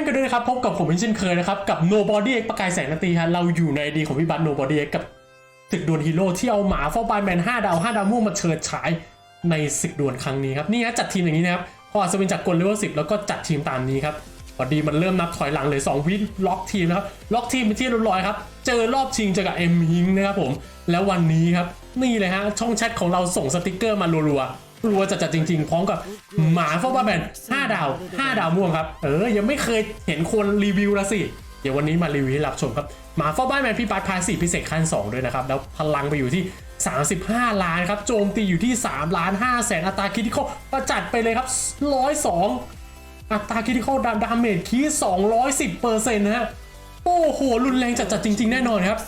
านกันด้วยนะครับ พบกับผมเป็นช่นเคยนะครับ กับ Nobody X ประกายแสงนาทีฮะเราอยู่ในดีของพี่บัต Nobody X กับศึกดวลฮีโร่ที่เอาหมาฟอร์บายแมน 5 ดาว 5 ดาวม่วงมาเฉิดฉายในศึกดวลครั้งนี้ครับ นี่ฮะจัดทีมอย่างนี้นะครับพออัศวินจากกลเลเวล10 แล้วก็จัดทีมตามนี้ครับพอดีมันเริ่มนับถอยหลังเลย2วินล็อกทีมนะครับล็อกทีมเป็นที่เรียบร้อยครับเจอรอบชิงเจอกับเอ็มฮิงนะครับผมแล้ววันนี้ครับนี่เลยฮะช่องแชทของเราส่งสติกเกอร์มารัวๆ รัวจัดๆจริง ๆ พร้อมกับหมาฟอร์บาแมน5ดาว 5 ดาวม่วงครับ เออ ยังไม่เคยเห็นคนรีวิวละสิ เดี๋ยววันนี้มารีวิวให้รับชมครับ หมาฟอร์บาแมนพี่ปัดพาสีพิเศษขั้น 2 ด้วยนะครับ แล้วพลังไปอยู่ที่ 35 ล้านครับ โจมตีอยู่ที่ 3 ล้าน5แสนอัตราคิดที่เขาประจัดไปเลยครับ 102 อัตราคิดที่เขาดาดาเมจคี210เปอร์เซ็นต์นะฮะ โอ้โห รุนแรงจัดๆจริง ๆ แน่นอนครับ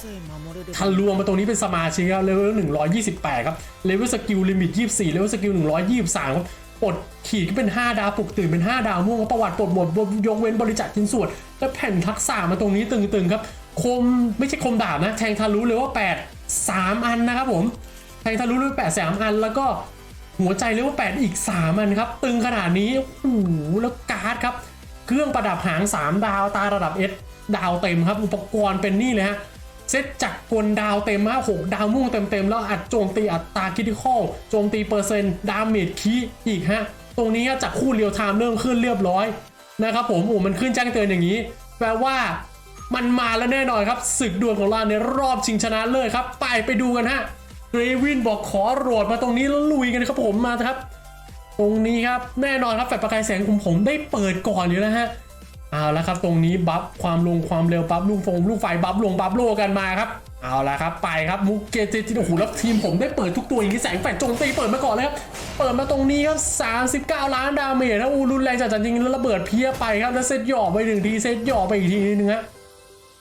ทะลวงมาตรงนี้เป็นสมาชิกครับเลเวล128 ครับ เลเวลสกิลลิมิต 24 เลเวลสกิล 123 ครับปลดขีดก็เป็น 5 ดาวปลุกตื่นเป็น 5 ดาวม่วงประวัติปลดหมดยกเว้นบริจาคชิ้นส่วน และแผ่นทักษะมาตรงนี้ตึงๆครับคมไม่ใช่คมดาบนะแทงทะลุเลยว่า 8 3 อันนะครับผมแทงทะลุเลย8 3 อัน แล้วก็หัวใจเลยว่า 8 อีก 3 อันครับ ตึงขนาดนี้โอ้โหแล้วการ์ดครับ เครื่องประดับหาง 3 ดาวตาระดับ S ดาวเต็มครับ อุปกรณ์เป็นนี่เลยฮะเซตจักรกลดาวเต็มฮะหกดาวมุ่งเต็มๆ แล้วอัดโจมตีอัตราคิติคอลโจมตีเปอร์เซ็นต์ดาเมจคีอีกฮะ ตรงนี้จากคู่เรียวไทม์เริ่มขึ้นเรียบร้อยนะครับผมโอ้มันขึ้นแจ้งเตือนอย่างนี้ แปลว่ามันมาแล้วแน่นอนครับศึกดวลของเราในรอบชิงชนะเลิศครับ ไปไปดูกันฮะเกรวินบอกขอโหลดมาตรงนี้แล้วลุยกันครับผมมาครับ ตรงนี้ครับแน่นอนครับแฟลประกายแสงของผมได้เปิดก่อนอยู่แล้วฮะ เอาละครับตรงนี้บัฟความลงความเร็วบัฟลูกฟงลูกไฟบัฟลงบัฟโลกันมาครับเอาละครับไปครับมุกเกจิโอ้โหแล้วทีมผมได้เปิดทุกตัวอย่างที่แสงแฟลชโจมตีเปิดมาก่อนเลยครับเปิดมาตรงนี้ครับ 39 ล้านดาเมจนะอูรุนแรงจัดจริงๆแล้วระเบิดเพี้ยไปครับแล้วเซตหย่อไปหนึ่งทีเซตหย่อไปอีกทีนึงฮะ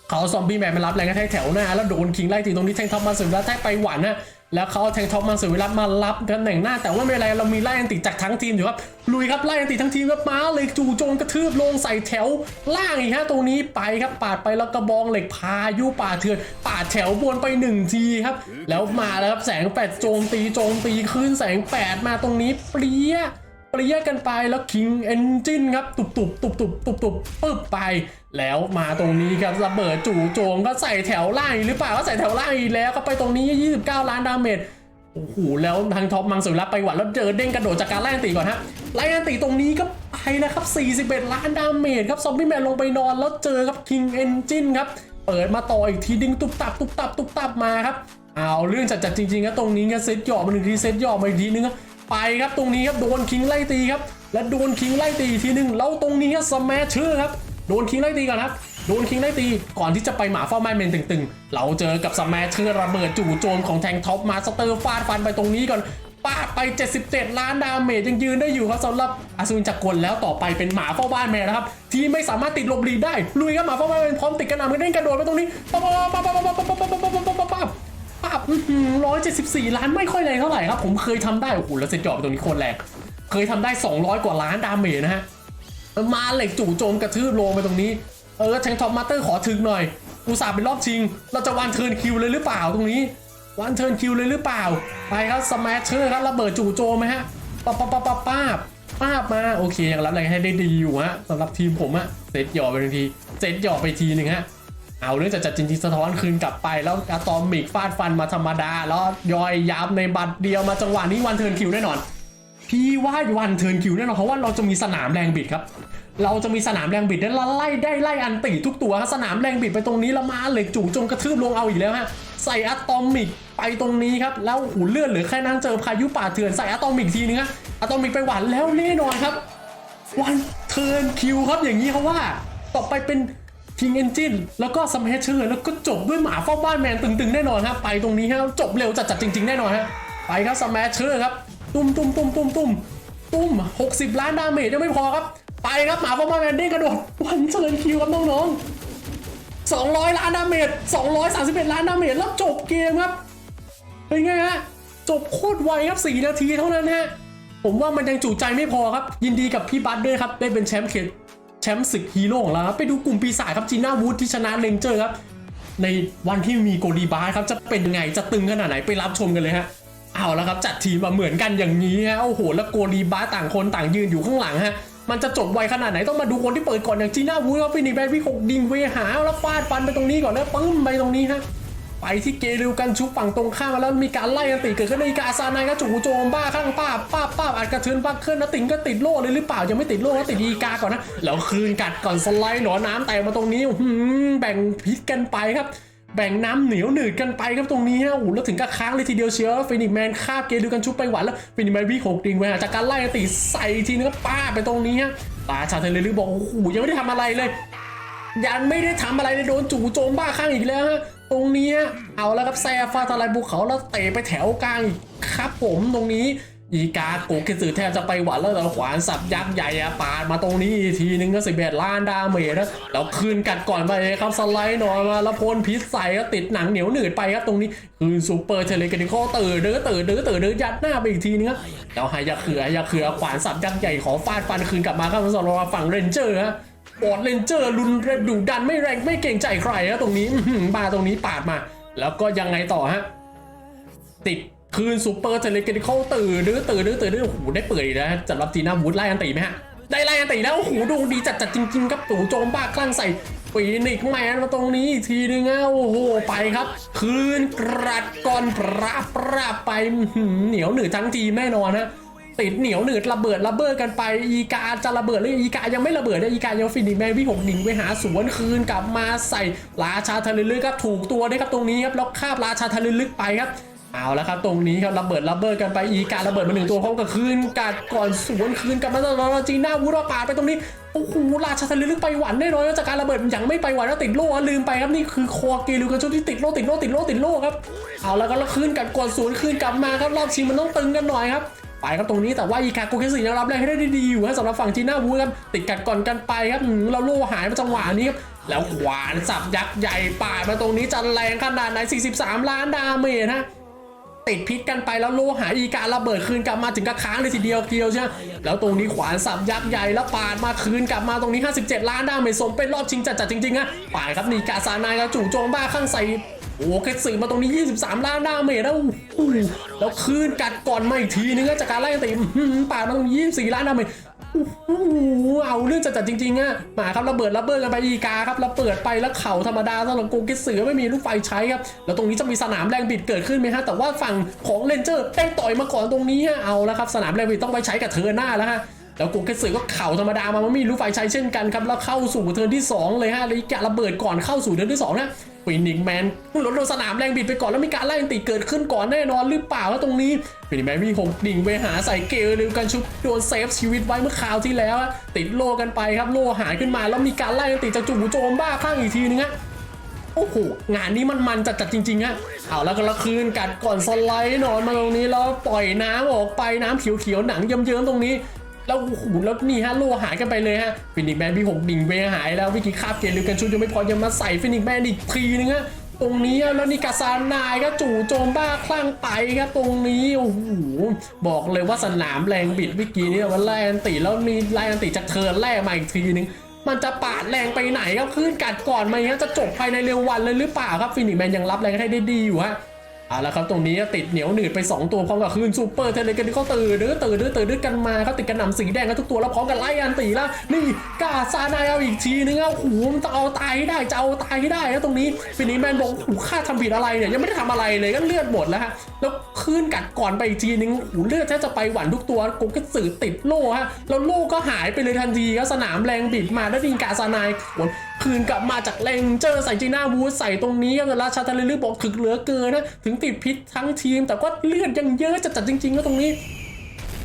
เขาซอมบี้แมนมารับแรงกระแทกแถวหน้าแล้วโดนคิงไล่ตีตรงนี้แทงท็อปมาสุดแล้วแทกไปหวานนะ แล้วเขาเอาแทงท็อปมาสุดเวลามารับตำแหน่งหน้าแต่ว่าไม่เป็นไรเรามีไล่อันติจากทั้งทีมอยู่ครับลุยครับไล่อันติทั้งทีมครับมาเลยจู่โจมกระทืบลงใส่แถวล่างอีกฮะตรงนี้ไปครับปาดไปแล้วกระบองเหล็กพายุป่าดเถื่อนปาดแถวบวนไปหนึ่งทีครับแล้วมาแล้วครับแสงแปดโจมตีโจมตีขึ้นแสงแปดมาตรงนี้เปรี้ย ปรี้ยกันไปแล้วคิงเอนจินครับ ตุบตุบตุบตุบตุบตุบปึ๊บไป แล้วมาตรงนี้ครับระเบิดจู่โจมก็ใส่แถวล่างหรือเปล่าก็ใส่แถวล่างอีกแล้วก็ไปตรงนี้ 29 ล้านดาเมจโอ้โหแล้วทางท็อปมังสวิรัตไปหวัดแล้วเจอเด้งกระโดดจากการไล่ตีก่อนฮะไล่ตีตรงนี้ก็ไปแล้วครับ 41 ล้านดาเมจครับซอมบี้แมนลงไปนอนแล้วเจอครับคิงเอนจินครับเปิดมาต่ออีกทีดึงตุบตับตุบตับตุบตับมาครับเอาเรื่องจัดจัดจริงๆครับตรงนี้ครับเซตหย่อมาหนึ่งทีเซตหย่อมาอีกทีนึงครับ ไปครับตรงนี้ครับโดนคิงไล่ตีครับ และโดนคิงไล่ตีทีหนึงแล้วตรงนี้ครับสมัชเชอร์ครับโดนคิงไล่ตีก่อนครับโดนคิงไล่ตีก่อนที่จะไปหมาเฝ้าไม้เมนตึงๆ เราเจอกับสมัชเชอร์ระเบิดจู่โจมของแทงท็อปมาสเตอร์ฟาดฟันไปตรงนี้ก่อนปาดไป 77 ล้านดาเมจยังยืนได้อยู่ครับสำหรับอาซูนจักรกลแล้วต่อไปเป็นหมาเฝ้าบ้านแมนนะครับ ที่ไม่สามารถติดลบหลีกได้ลุยครับหมาเฝ้าบ้านแมนพร้อมติดกระหน่ำกันเล่นกระโดดไปตรงนี้ ร้อยเจ็ดสิบสี่ล้านไม่ค่อยแรงเท่าไหร่ครับ ผมเคยทำได้ โอ้โห แล้วเซตหยอบตรงนี้โคตรแรง เคยทำได้ 200 กว่าล้านดาเมจนะฮะ มาเหล็กจู่โจมกระทืบลงไปตรงนี้ เออแทงท็อปมาสเตอร์ขอถึงหน่อย อุตส่าห์เป็นรอบชิง เราจะวันเทิร์นคิวเลยหรือเปล่าตรงนี้ วันเทิร์นคิวเลยหรือเปล่า ไปครับสมัชเชอร์ครับระเบิดจู่โจมไหมฮะปั๊บปั๊บปั๊บปั๊บป้าป้าบมาโอเคยังรับแรให้ได้ดีอยู่ฮะสำหรับทีมผมอะเซตหยอบไปหนึ่งทีเซตหยอบไปทีหนึ่งฮะ เอาเรื่องจัดจัดจริงๆสะท้อนคืนกลับไปแล้วอะตอมิกฟาดฟันมาธรรมดา แล้วย่อยยับในบัตรเดียวมาจังหวะนี้วันเทิร์นคิวแน่นอน พี่ว่าวันเทิร์นคิวแน่นอนเพราะว่าเราจะมีสนามแรงบิดครับ เราจะมีสนามแรงบิดได้ไล่ได้ไล่อันติทุกตัวครับสนามแรงบิดไปตรงนี้ล้วมาเหล็กจู่จงกระทืบลงเอาอีกแล้วฮะใส่อะตอมิกไปตรงนี้ครับแล้วหูเลื่อนเหลือแค่นั่งเจอพายุป่าเถื่อนใส่อะตอมิกทีนึงฮะอะตอมิกไปหวานแล้วแน่นอนครับ วันเทิร์นคิวครับอย่างนี้เขาว่าต่อไปเป็น คิงเอนจินแล้วก็สมัชเชอร์แล้วก็จบด้วยหมาเฝ้าบ้านแมนตึงๆ แน่นอนฮะไปตรงนี้ฮะจบเร็วจัดๆจริง ๆ แน่นอนฮะไปครับสมัชเชอร์ครับตุ้มตุ้มตุ้มตุ้มตุ้มตุ้ม60ล้านดาเมจยังไม่พอครับ ไปครับหมาเฝ้าบ้านแมนได้กระโดดวันเทิร์นคิวครับน้องๆ200 ล้านดาเมจ231 ล้านดาเมจแล้วจบเกมครับเป็นไงฮะจบโคตรไวครับ4นาทีเท่านั้นฮะผมว่ามันยังจุใจไม่พอครับ ยินดีกับพี่บัตด้วยครับได้เป็นแชมป์เขต แชมป์ศึกฮีโร่ของเราครับไปดูกลุ่มปีศาจครับจีน่าวูดที่ชนะเลนเจอร์ครับในวันที่มีโกลีบาร์ครับจะเป็นยังไงจะตึงขนาดไหนไปรับชมกันเลยฮะเอาแล้วครับจัดทีมมาเหมือนกันอย่างนี้ฮะโอ้โหแล้วโกลีบาร์ต่างคนต่างยืนอยู่ข้างหลังฮะมันจะจบไวขนาดไหนต้องมาดูคนที่เปิดก่อนอย่างจีน่าวูดครับฟินิกแมนวิ่หกดิงเวหาแล้วฟาดฟันไปตรงนี้ก่อนแล้วปึ้มไปตรงนี้ฮะ ไปที่เกลิวกันชุบฝั่งตรงข้ามแล้วมีการไล่กันติเกิดขึ้นในกาซานายก็จู่โจมบ้าข้างป้าบป้าบป้าบอัดกระเทือนบ้าขึ้นนะติงก็ติดโล่เลยหรือเปล่ายังไม่ติดโล่ก็ติดอีกาก่อนนะแล้วคืนกัดก่อนสไลด์หนอนน้ำแตกมาตรงนี้แบ่งพิษกันไปครับแบ่งน้ำเหนียวหนืดกันไปครับตรงนี้ฮะโอ้โหแล้วถึงกับค้างเลยทีเดียวเชียวฟินิกแมนคาบเกลิวกันชุบไปหวานแล้วฟินิกแมนวิ่งหกดิงไปหาจากการไล่กันติใส่ทีนึงก็ป้าไปตรงนี้ฮะตาชาเทเลลือบอกโอ้โหยังไม่ได้ทำอะไรเลย ยังไม่ได้ทำอะไรเลยโดนจู่โจมบ้าข้างอีกแล้วฮะตรงนี้เอาแล้วครับแซ่ฟาทลายภูเขาแล้วเตะไปแถวกลางอีกครับผมตรงนี้อีกาโกเกสือแทบจะไปหวันแล้วแต่ขวานสับยักษ์ใหญ่อะปาดมาตรงนี้อีกทีนึงก็สิบเอ็ดล้านดาเมจนะแล้วคืนกัดก่อนไปครับสไลด์หน่อยมาแล้วพ่นพิษใส่ก็ติดหนังเหนียวหนืดไปครับตรงนี้คืนซูเปอร์เทเลกันโคตื่นเด้อตื่นเด้อตื่นเด้อยัดหน้าไปอีกทีนึงครับแล้วไฮยาเขือไฮยาเขือขวานสับยักษ์ใหญ่ขอฟาดฟันคืนกลับมาครับสำหรับฝั่งเรนเจอร์ฮะ บอดเลนเจอร์รุนแรงดุดันไม่แรงไม่เก่งใจใครนะตรงนี้อื้อหือมาตรงนี้ปาดมา แล้วก็ยังไงต่อฮะ ติดคืนซูเปอร์เทเลเกนิคอลตื่นดื้อตื่นดื้อตื่นดื้อโอ้โหได้เปิดอีกแล้วฮะสำหรับจีน่าวูดไล่อันตีไหมฮะ ได้ไล่อันตีแล้วโอ้โหดวงดีจัดจัดจริงๆครับตู่โจมบ้าคลั่งใส่ปีนิกแมนมาตรงนี้อีกทีนึงอะโอ้โหไปครับ คืนกรัดก่อนปราบปราบไปเหนียวหนืดทั้งทีแน่นอนฮะ ติดเหนียวหนืดระเบิดระเบิดกันไปอีกาจะระเบิดหรืออีกายังไม่ระเบิดนะอีกายังฟินิกแมนวิ่งหกดิงไปหาสวนคืนกลับมาใส่ราชาทะเลลึกครับถูกตัวด้วยครับตรงนี้ครับแล้วคาบราชาทะเลลึกไปครับเอาแล้วครับตรงนี้ครับระเบิดระเบิดกันไปอีการะเบิดมาหนึ่งตัวพร้อมกับคืนกัดก่อนสวนคืนกลับมาตลอดจีน่าวูดปาไปตรงนี้โอ้โหราชาทะเลลึกไปหวันแน่นอนจากการระเบิดยังไม่ไปหวันแล้วติดโล่ลืมไปครับนี่คือคอเกลิวกันชุดที่ติดโล่ติดโล่ติดโล่ติดโล่ครับเอาแล้วก็ล้วคืนกัดก่อนสวนคืนกลับมาครับรอบชิงมันต้องตึงกันหน่อยครับ ไปครับตรงนี้แต่ว่าอีกาโกเคสึยังรับแรงให้ได้ดีอยู่ฮะสำหรับฝั่งจีน่าวูครับติดกัดก่อนกันไปครับหืมเราโล่หายมาจังหวะนี้ครับแล้วขวานสับยักษ์ใหญ่ปาดมาตรงนี้จะแรงขนาดไหน 43 ล้านดาเมจฮะติดพิษกันไปแล้วโล่หายอีการะเบิดคืนกลับมาถึงกระค้างเลยทีเดียวเดียวใช่ไหมแล้วตรงนี้ขวานสับยักษ์ใหญ่แล้วปาดมาคืนกลับมาตรงนี้ 57 ล้านดาเมจสมเป็นรอบชิงจัดๆจริงๆฮะปาครับนี่กาซานายก็จู่โจมบ้าข้างใส่ โอ้เคสึมาตรงนี้ 23 ล้านดาเมจแล้วแล้วคืนกัดก่อนมาอีกทีนึงก็จากการไล่ตีมป่ามาตรงนี้24 ล้านดาเมจโอ้โหเอาเรื่องจัดๆจริงๆอะมาครับระเบิดระเบิดกันไปอีกาครับแล้วเปิดไปแล้วเข่าธรรมดาสำหรับโกเกสึไม่มีลูกไฟใช้ครับ แล้วตรงนี้จะมีสนามแรงบิดเกิดขึ้นไหมฮะแต่ว่าฝั่งของเลนเจอร์ได้ต่อยมาก่อนตรงนี้ฮะเอาแล้วครับสนามแรงบิดต้องไปใช้กับเธอหน้าแล้วฮะแล้วกูเกสึก็เข่าธรรมดามามันมีลูกไฟใช้เช่นกันครับแล้วเข้าสู่เทิร์นที่ 2 เลยฮะล้วอีกแกะระเบิดก่อนเข้าสู่เทิร์นที่2นะ ฟินิกแมนรถโดนสนามแรงบิดไปก่อนแล้วมีการไล่ตีเกิดขึ้นก่อนแน่นอนหรือเปล่าว่าตรงนี้ฟินิกแมนวิ่งหกดิ่งไปหาใส่เกลเร็วกันชุบโดนเซฟชีวิตไว้เมื่อคราวที่แล้ว ติดโลกันไปครับโลหายขึ้นมา แล้วมีการไล่ตีจากจู่โจมบ้าข้างอีกทีนึงฮะโอ้โหงานนี้มันมันจัดจัดจริงๆอะเอาแล้วก็ละคืนกัดก่อนสไลด์นอนมาตรงนี้แล้วปล่อยน้ำออกไปน้ำเขียวๆหนังเยิ้มๆตรงนี้ แล้วโอ้โหแล้วนี่ฮะโลหายกันไปเลยฮะฟินิกแมนพี่หกดิ่งไปหายแล้ววิกิคาบเกลือกันชุดยังไม่พอยังมาใส่ฟินิกแมนอีกทีนึงฮะตรงนี้แล้วนี่กาซานายก็จู่โจมบ้าคลั่งไปครับตรงนี้โอ้โหบอกเลยว่าสนามแรงบิดเมื่อกี้เนี่ยมันไล่อันติแล้วมีไล่อันติจากเทิร์นแรกมาอีกทีนึงมันจะปาดแรงไปไหนครับขึ้นกัดก่อนไหมฮะจะจบภายในเร็ววันเลยหรือเปล่าครับฟินิกแมนยังรับแรงให้ได้ดีอยู่ฮะ เอาละครับตรงนี้ติดเหนียวหนืดไป 2 ตัวพร้อมกับคืนซูเปอร์เทเลกันเขาตื่นดื้อตื่นดื้อตื่นดื้อกันมาเขาติดกระหน่ำสีแดงกันทุกตัวแล้วพร้อมกันไล่อันตีล้วนี่กาซานายเอาอีกทีนึงอะโอ้โหมันจะเอาตายให้ได้จะเอาตายให้ได้นะตรงนี้ฟินิกแมนบอกโอ้ข้าทำผิดอะไรเนี่ยยังไม่ได้ทำอะไรเลยก็เลือดหมดแล้วฮะแล้วคืนกัดก่อนไปอีกทีนึงโอ้เลือดแทบจะไปหวันทุกตัวกูก็สื่อติดโล่ฮะแล้วโล่ก็หายไปเลยทันทีครับสนามแรงบิดมาแล้วดิงกาซานายขว คืนกลับมาจากเลงเจอร์ใส่จีน่าวูดใส่ตรงนี้ครับแต่ราชาทะเลลึกบอกถึกเหลือเกินนะถึงติดพิษทั้งทีม แต่ก็เลือดยังเยอะจัดจัดจริงๆแล้วตรงนี้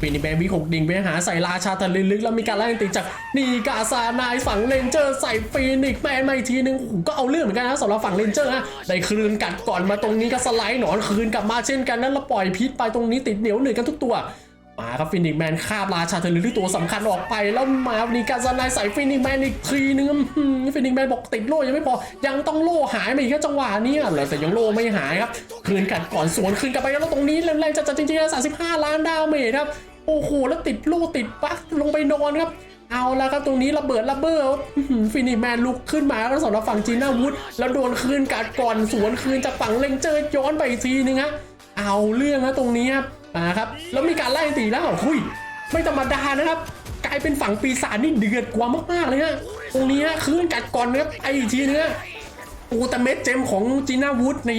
ฟินิแบงวิหกดิ่งไปหาใส่ราชาทะเลลึกแล้วมีการไล่ติดจากนีกาซานายฝั่งเลนเจอร์ใส่ฟีนิกซ์แมนมาอีกทีนึงก็เอาเรื่องเหมือนกันนะสำหรับฝั่งเลนเจอร์ฮะได้คืนกัดก่อนมาตรงนี้ก็สไลด์หนอนคืนกลับมาเช่นกันนั้นแล้วปล่อยพิษไปตรงนี้ติดเหนียวหนืดกันทุกตัว มาครับฟินิกแมนคาบราชาเทเลอร์ที่ตัวสำคัญออกไป แล้วมาวันนี้การซานายใส่ฟินิกแมนอีกทีนึงฟินิกแมนบอกติดโล่ยังไม่พอ ยังต้องโล่หายมาอีกแค่จังหวะนี้แล้วแต่ยังโล่ไม่หายครับ คืนกัดก่อนสวนคืนกลับไปแล้วตรงนี้แรงๆจัดๆจริงๆนะ35 ล้านดาวเมจครับ โอ้โหแล้วติดโล่ติดบั๊กลงไปนอนครับเอาแล้วครับตรงนี้ระเบิดระเบิดฟินิกแมนลุกขึ้นมาแล้วสำหรับฝั่งจีน่าวูดแล้วโดนคืนกัดก่อนสวนคืนจากฝั่งเลงเจอร์ย้อนไปอีกทีนึงฮะเอาเรื่องนะตรงนี้ครับ มาครับแล้วมีการไล่ตีแล้วหุยไม่ธรรมดานะครับ กลายเป็นฝั่งปีศาจนี่เดือดกว่ามากๆเลยฮะตรงนี้ฮะคืนกัดก่อนนะครับไออีทีเนึงฮะโอ้แต่เม็ดเจมของจีน่าวูดใน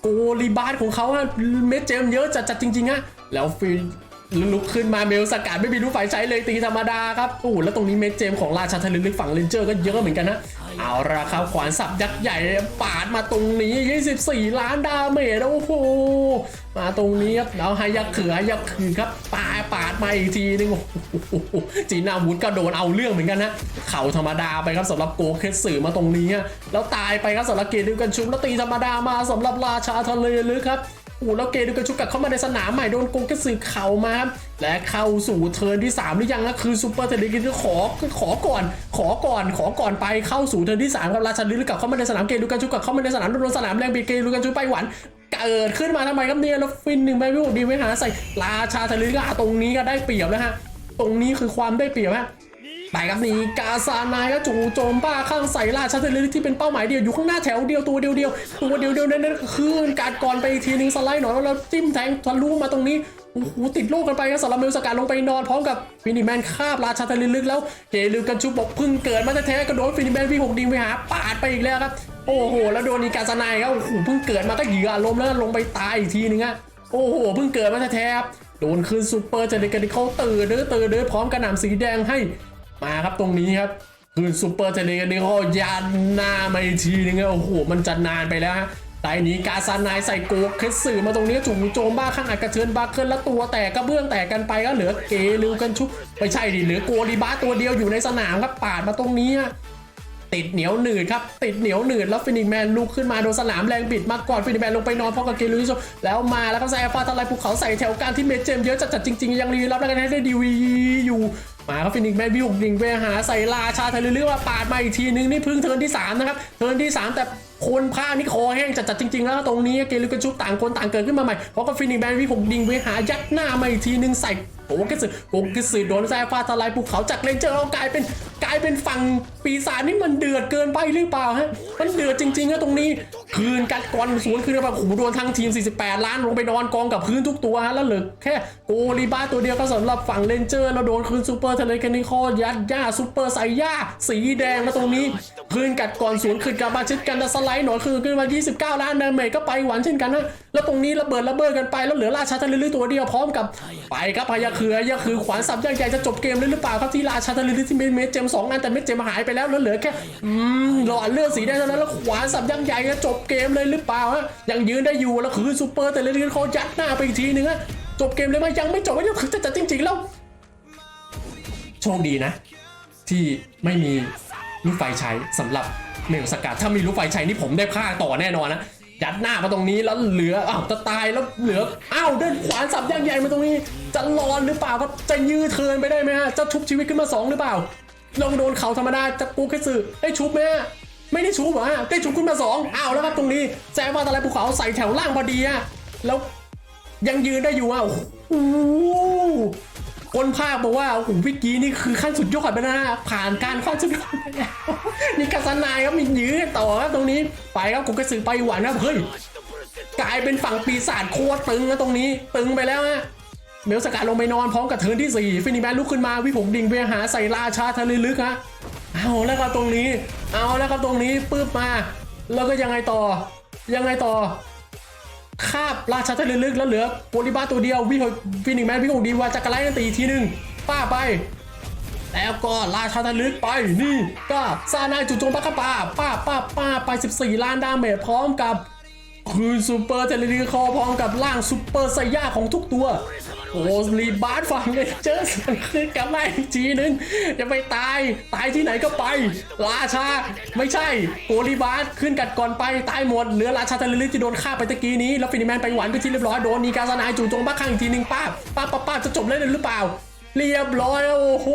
โกลีบาร์ของเขาอะเม็ดเจมเยอะจัดๆจริงๆฮะแล้วฟิลลุกขึ้นมาเมลสกัดไม่มีลูกไฟใช้เลยตีธรรมดาครับโอ้แล้วตรงนี้เม็ดเจมของราชาทะเลลึกฝั่งเลนเจอร์ก็เยอะเหมือนกันนะ เอาละครับขวานสับยักษ์ใหญ่ปาดมาตรงนี้ 24 ล้านดาเมจโอ้โหมาตรงนี้ครับแล้วให้ยักษ์เขือให้ยักษ์ขือครับปาปาดมาอีกทีนึงจีนาวูดก็โดนเอาเรื่องเหมือนกันนะเข่าธรรมดาไปครับสำหรับโกเคสสือมาตรงนี้แล้วตายไปครับสำหรับเกดิวกันชุบแล้วตีธรรมดามาสำหรับราชาทะเลลึกครับ โอ้แล้วเกดิวกันชุบกลับเข้ามาในสนามใหม่โดนโกเคสสือเข่ามาครับและเข้าสู่เทิร์นที่3หรือยังนะคือซูเปอร์เทเลกินขอขอก่อน ขอก่อนขอก่อนไปเข้าสู่เทิร์นที่3ครับราชาทะเลกับเข้ามาในสนามเกดิวกันชุบกลับเข้ามาในสนามโดนสนามแรงบีเกดิวกันชุบไปหวันเกิดขึ้นมาทำไมครับเนี่ยแล้วฟินหนึ่งไปวิวดีไม่หาใส่ราชาทะเลก็ตรงนี้ก็ได้เปรียบแล้วฮะตรงนี้คือความได้เปรียบฮะ ไปครับนี่กาซานายก็จู่โจมบ้าข้างใส่ราชาทะเลที่เป็นเป้าหมายเดียวอยู่ข้างหน้าแถวเดียวตัวเดียวเดียวตัวเดียวเดียวนั่นๆคือการก่อนไปอีกทีนึงสไลด์หน่อยแล้วจิ้มแทงทะลุมาตรงนี้โอ้โหติดโลกกันไปครับสารเมลสกัดลงไปนอนพร้อมกับฟินิแมนคาบราชาทะเลลึกแล้วเกลือกันชุบบอกเพึ่งเกิดมาแท้ๆกระโดดฟินิแมนพี่หกดิงไปหาปาดไปอีกแล้วครับ โอ้โห แล้วโดนอีกาสนายครับโอ้โหเพิ่งเกิดมาก็เหยื่ออารมณ์แล้วลงไปตายอีกทีนึงอะโอ้โหเพิ่งเกิดมาแท้ๆโดนคืนซูเปอร์เจเนกันเขาตื่นเด้อตื่นเด้อพร้อมกระหน่ำสีแดงให้ มาครับตรงนี้ครับคืนซูเปอร์เจเนกันเขายันหน้ามาอีกทีนึงโอ้โหมันจะนานไปแล้วฮะแต่อันนี้กาซานายใส่โกเคสสื่อมาตรงนี้จู่โจมบ้าข้างอัดกระเทือนบาเคิลแล้วตัวแตกกระเบื้องแตกกันไปก็เหลือเกลิวกันชุบไม่ใช่ดิเหลือโกลีบาตัวเดียวอยู่ในสนามครับปาดมาตรงนี้ติดเหนียวหนืดครับ ติดเหนียวหนืดแล้วฟินิกแมนลุกขึ้นมาโดนสนามแรงบิดมาก่อนฟินิกแมนลงไปนอนพร้อมกับเกลูริโซแล้วมาแล้วก็แซฟาทลายภูเขาใส่แถวกลางที่เมจเจมเยอะจัดๆจริง ๆ ยังรีรับแล้วกันให้ได้ดีวีอยู่ มาครับฟินิกแมนวิวดิ่งไปหาใส่ลาชาทะเลเรียกว่าปาดมาอีกทีนึงนี่พึ่งเทินที่ 3 นะครับ เทินที่ 3 แต่คนผ้านี่คอแห้งจัดๆจริง ๆ แล้วตรงนี้เกลูกันชุบต่างคนต่างเกิดขึ้นมาใหม่เพราะก็ฟินิกแมนวิวดิ่งไปหายัดหน้ามาอีกทีนึงใส่ โอ้กสึโอ้กสึโดนแซ่ฟ้าทลายภูเขาจากเลนเจอร์เอากลายเป็นกลายเป็นฝั่งปีศาจนี่มันเดือดเกินไปหรือเปล่าฮะมันเดือดจริงๆนะตรงนี้ คืนกัดก่อนสวนคืนแบบโอ้โหโดนทั้งทีม 48 ล้านลงไปนอนกองกับพื้นทุกตัวฮะแล้วเหลือแค่โกลีบ้าตัวเดียวก็สำหรับฝั่งเลนเจอร์แล้วโดนคืนซูเปอร์ทะเลกันนี่คอยัดย่าซูเปอร์ไซย่าสีแดงมาตรงนี้ คืนกัดก่อนสวนคืนกลับมาชิดกันแต่สไลด์หน่อยคือขึ้นมา 29 ล้านดาเมจก็ไปหวานเช่นกันนะแล้วตรงนี้ระเบิดระเบิดกันไปแล้วเหลือราชาทะเลตัวเดียวพร้อมกับไปครับพยาเขือยาคือขวานสับยักษ์ใหญ่จะจบเกมเลยหรือเปล่าครับที่ราชาทะเลที่เมจเจมสองอันแต่เมจเจมหายไปแล้วแล้วเหลือแค่หลอดเลือดสีแดงเท่านั้นแล้วขวานสับยักษ์ใหญ่จะจบเกมเลยหรือเปล่าฮะยังยืนได้อยู่แล้วคือซูเปอร์แต่เลนเขายัดหน้าไปอีกทีนึงฮะจบเกมเลยไหมยังไม่จบไม่ยังถึงจะจัดจริงๆแล้วโชคดีนะ ที่ไม่มี ลูกไฟใช้สำหรับเมลสกัดถ้ามีลูกไฟใช้นี่ผมได้ฆ่าต่อแน่นอนนะยัดหน้ามาตรงนี้แล้วเหลืออ้าวจะตายแล้วเหลืออ้าวเดินขวานสับยักใหญ่มาตรงนี้ จะรอนหรือเปล่าก็จะยืดเทินไปได้ไหมฮะจะชุบชีวิตขึ้นมาสองหรือเปล่าลองโดนเขาธรรมดาจะปูแค่สื่อได้ชุบไหมฮะไม่ได้ชุบเหรอฮะได้ชุบขึ้นมาสองอ้าวแล้วครับตรงนี้แซงมาตะไลภูเขาใส่แถวล่างพอดีอะแล้วยังยืนได้อยู่อะโอ้ คนภาคบอกว่าโอ้โหวิกี้นี่คือขั้นสุดยอดไปนะผ่านการขั้นสุดยอดไปแล้วนี่กาสนายครับมียื้อต่อครับตรงนี้ไปครับกูกระสือไปหวานครับเฮ้ยกลายเป็นฝั่งปีศาจโคตรตึงนะตรงนี้ตึงไปแล้วฮะเมลสกัดลงไปนอนพร้อมกับเทิร์นที่ 4 ฟินิแมนลุกขึ้นมาวิผมดิ่งไปหาใส่ราชาทะเลลึกฮะเอาแล้วครับตรงนี้ เอาแล้วครับตรงนี้ปื๊บมา แล้วก็ยังไงต่อยังไงต่อ คาบราชาทะเลลึกแล้วเหลือโปลิบ้าตัวเดียววิหฟินิกแมนวิหงดีว่าจักรไล่กันตีอีทีหนึ่งป้าไป แล้วก็ราชาทะลึกไปนี่ก็ซานาจุโจมปักกะป้าป้าป้าป้าไป 14 ล้านดาเมจพร้อมกับคืนซูเปอร์เทเลนิคอพร้อมกับร่างซูเปอร์ไซย่าของทุกตัว โอ้รีบาร์ฟังเลยเจอสวนคืนกลับมาอีกทีนึงจะไปตายตายที่ไหนก็ไป ราชาไม่ใช่โกลีบาร์ขึ้นกัดก่อนไปตายหมดเหลือราชาเทเลรีที่โดนฆ่าไปตะกี้นี้แล้วฟินิแมนไปหวานไปที่เรียบร้อยโดนนีกาซานายจู่โจมบ้าข้างอีกทีนึงป้าป้าป้าจะจบเลยหรือเปล่า เรียบร้อยโอ้โห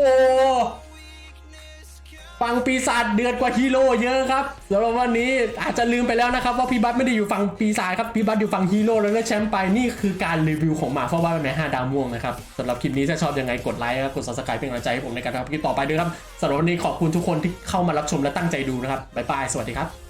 ฝั่งปีศาจเดือดกว่าฮีโร่เยอะครับสำหรับวันนี้อาจจะลืมไปแล้วนะครับว่าพี่บัตไม่ได้อยู่ฝั่งปีศาจครับพี่บัตอยู่ฝั่งฮีโร่แล้วได้แชมป์ไปนี่คือการรีวิวของหมาเฝ้าบ้านแม่ห้าดาวม่วงนะครับสำหรับคลิปนี้ถ้าชอบยังไงกดไลค์ครับกดซับสไครป์เป็นกำลังใจให้ผมในการทำคลิปต่อไปด้วยครับสำหรับวันนี้ขอบคุณทุกคนที่เข้ามารับชมและตั้งใจดูนะครับบ๊ายบายสวัสดีครับ